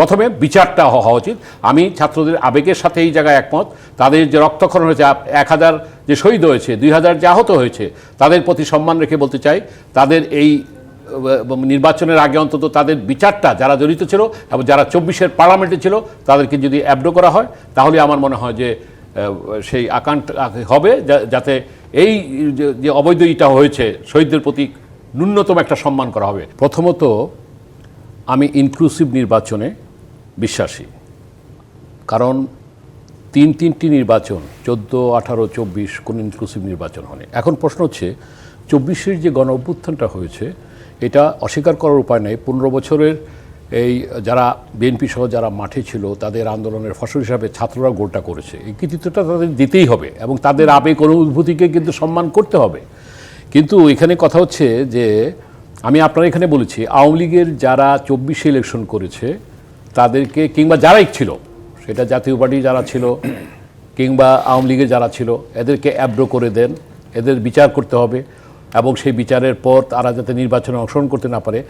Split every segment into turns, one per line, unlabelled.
প্রথমে বিচারটা হওয়া উচিত। আমি ছাত্রদের আবেগের সাথে এই জায়গায় একমত। তাদের যে রক্তক্ষরণ হয়েছে এক হাজার যে শহীদ হয়েছে, দুই হাজার যে আহত হয়েছে, তাদের প্রতি সম্মান রেখে বলতে চাই, তাদের এই নির্বাচনের আগে অন্তত তাদের বিচারটা যারা জড়িত ছিল এবং যারা চব্বিশের পার্লামেন্টে ছিল, তাদেরকে যদি অ্যাবডো করা হয়, তাহলে আমার মনে হয় যে সেই আকাঙ্ক্ষ হবে যাতে এই যে অবৈধ ইটা হয়েছে, শহীদদের প্রতি ন্যূনতম একটা সম্মান করা হবে। প্রথমত, আমি ইনক্লুসিভ নির্বাচনে বিশ্বাসী। কারণ তিন তিনটি নির্বাচন চোদ্দ আঠারো চব্বিশ কোন ইনক্লুসিভ নির্বাচন হয়নি। এখন প্রশ্ন হচ্ছে চব্বিশের যে গণ অভ্যুত্থানটা হয়েছে এটা অস্বীকার করার উপায় নেই। পনেরো বছরের এই যারা বিএনপি সহ যারা মাঠে ছিল তাদের আন্দোলনের ফসল হিসাবে ছাত্ররা গোলটা করেছে। এই কৃতিত্বটা তাদের দিতেই হবে এবং তাদের আবেগ অনুভূতিকে কিন্তু সম্মান করতে হবে। কিন্তু এখানে কথা হচ্ছে যে আমি আপনার এখানে বলেছি আওয়ামী লীগের যারা চব্বিশে ইলেকশন করেছে তাদেরকে কিংবা যারাই ছিল, সেটা জাতীয় পার্টি যারা ছিল, কিংবা আওয়ামী লীগের যারা ছিল, এদেরকে অ্যাব্রো করে দেন, এদের বিচার করতে হবে এবং সেই বিচারের পর তারা যাতে নির্বাচনে অংশগ্রহণ করতে না পারে।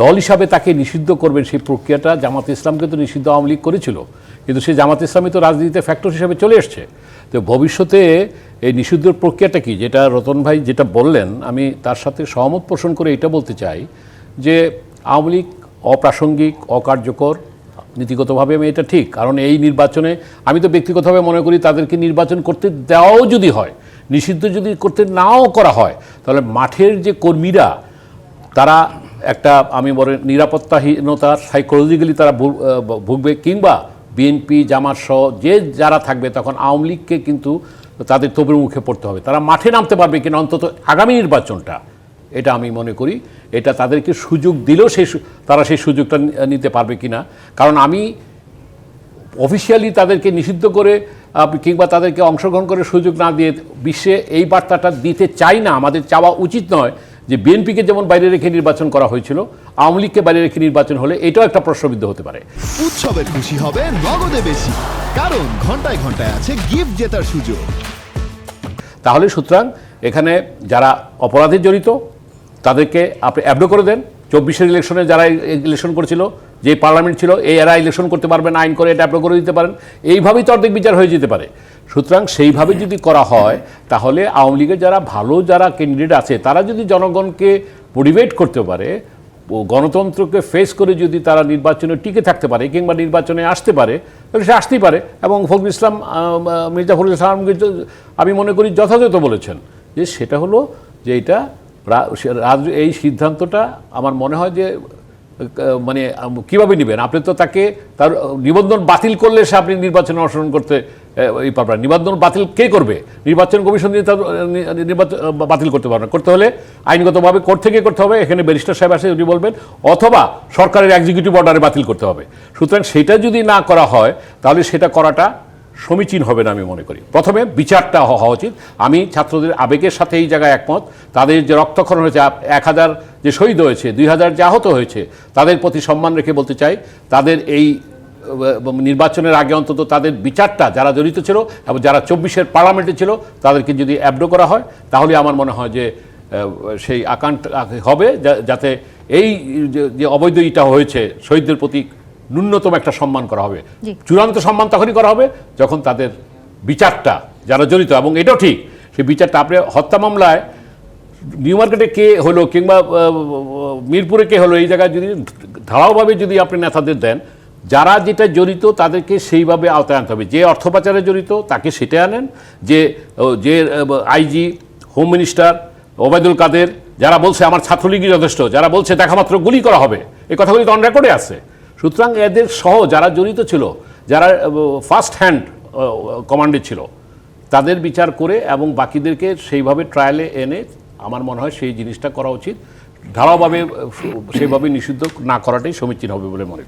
দল হিসাবে তাকে নিষিদ্ধ করবেন সেই প্রক্রিয়াটা জামাত ইসলামকে তো নিষিদ্ধ আওয়ামী লীগ করেছিল, কিন্তু সেই জামাত ইসলামী তো রাজনীতিতে ফ্যাক্টর হিসাবে চলে এসছে। তো ভবিষ্যতে এই নিষিদ্ধ প্রক্রিয়াটা কি, যেটা রতন ভাই যেটা বললেন, আমি তার সাথে সহমত পোষণ করে এটা বলতে চাই যে আওয়ামী লীগ অপ্রাসঙ্গিক, অকার্যকর, নীতিগতভাবে আমি এটা ঠিক, কারণ এই নির্বাচনে আমি তো ব্যক্তিগতভাবে মনে করি তাদেরকে নির্বাচন করতে দেওয়াও যদি হয়, নিষিদ্ধ যদি করতে নাও করা হয়, তাহলে মাঠের যে কর্মীরা, তারা একটা আমি বলে নিরাপত্তাহীনতার সাইকোলজিক্যালি তারা ভুগবে, কিংবা বিএনপি, জামাত সহ যে যারা থাকবে, তখন আওয়ামী লীগকে কিন্তু তাদের তবুর মুখে পড়তে হবে। তারা মাঠে নামতে পারবে কিনা, অন্তত আগামী নির্বাচনটা। এটা আমি মনে করি। এটা তাদেরকে সুযোগ দিলেও সেই সু- তারা সেই সুযোগটা নিতে পারবে কিনা। কারণ আমি অফিসিয়ালি তাদেরকে নিষিদ্ধ করে কিংবা তাদেরকে অংশগ্রহণ করে সুযোগ না দিয়ে বিশ্বে এই বার্তাটা দিতে চাই না। আমাদের চাওয়া উচিত নয় যে বিএনপিকে যেমন বাইরে রেখে নির্বাচন করা হয়েছিল আওয়ামী লীগকে বাইরে রেখে নির্বাচন হলে এটাও একটা প্রশ্নবিদ্ধ হতে পারে।
উৎসবের খুশি হবে নগদে বেশি কারণ ঘন্টায় ঘন্টায় আছে গিফট জেতার সুযোগ।
তাহলে সুতরাং এখানে যারা অপরাধে জড়িত তাদেরকে আপনি অ্যাবডো করে দেন। চব্বিশের ইলেকশনে যারা ইলেকশন করেছিল, যে পার্লামেন্ট ছিল, এই এরা ইলেকশন করতে পারবেন আইন করে এটা অ্যাবডো করে দিতে পারেন। এইভাবেই তো অর্ধেক বিচার হয়ে যেতে পারে। সুতরাং সেইভাবে যদি করা হয়, তাহলে আওয়ামী লীগের যারা ভালো যারা ক্যান্ডিডেট আছে, তারা যদি জনগণকে মোটিভেট করতে পারে, ও গণতন্ত্রকে ফেস করে যদি তারা নির্বাচনে টিকে থাকতে পারে, কিংবা নির্বাচনে আসতে পারে, তাহলে সে আসতেই পারে। এবং ফখরুল ইসলাম মির্জা ফখরুল ইসলামকে আমি মনে করি যথাযথ বলেছেন যে সেটা হলো যে এটা এই সিদ্ধান্তটা আমার মনে হয় যে মানে কীভাবে নেবেন? আপনি তো তাকে তার নিবন্ধন বাতিল করলে সে আপনি নির্বাচনে অংশগ্রহণ করতে এই পারবেন নিবন্ধন বাতিল কে করবে? নির্বাচন কমিশন দিয়ে তার, নির্বাচন বাতিল করতে পারবে না। করতে হলে আইনগতভাবে কোর্ট থেকে করতে হবে। এখানে ব্যারিস্টার সাহেব আসে উনি বলবেন অথবা সরকারের এক্সিকিউটিভ অর্ডারে বাতিল করতে হবে। সুতরাং সেটা যদি না করা হয় তাহলে সেটা করাটা সমীচীন হবে না আমি মনে করি। প্রথমে বিচারটা হওয়া উচিত। আমি ছাত্রদের আবেগের সাথে এই জায়গায় একমত। তাদের যে রক্তক্ষরণ হয়েছে এক হাজার যে শহীদ হয়েছে, দুই হাজার যে আহত হয়েছে, তাদের প্রতি সম্মান রেখে বলতে চাই, তাদের এই নির্বাচনের আগে অন্তত তাদের বিচারটা যারা জড়িত ছিল এবং যারা চব্বিশের পার্লামেন্টে ছিল, তাদেরকে যদি অ্যাবডো করা হয়, তাহলে আমার মনে হয় যে সেই আকাঙ্ক্ষ হবে যাতে এই যে অবৈধ ইটা হয়েছে, শহীদদের প্রতি ন্যূনতম একটা সম্মান করা হবে। চূড়ান্ত সম্মান তখনই করা হবে যখন তাদের বিচারটা যারা জড়িত এবং এটাও ঠিক সেই বিচারটা আপনি হত্যা মামলায় নিউ মার্কেটে কে হলো কিংবা মিরপুরে কে হলো এই জায়গায় যদি ধারাওভাবে যদি আপনি নেতাদের দেন যারা যেটা জড়িত তাদেরকে সেইভাবে আওতায় আনতে হবে। যে অর্থ পাচারে জড়িত তাকে সেটা আনেন। যে যে IG home minister Obaidul Quader যারা বলছে আমার ছাত্রলীগই যথেষ্ট যারা বলছে দেখা মাত্র গুলি করা হবে এই কথাগুলি তো অন রেকর্ডে আছে। সুতরাং এদের সহ যারা জড়িত ছিল, যারা ফার্স্ট হ্যান্ড কমান্ডে ছিল, তাদের বিচার করে এবং বাকিদেরকে সেইভাবে ট্রায়ালে এনে আমার মনে হয় সেই জিনিসটা করা উচিত। ধারাভাবে সেইভাবে নিষিদ্ধ না করাটাই সমীচীন হবে বলে মনে করি।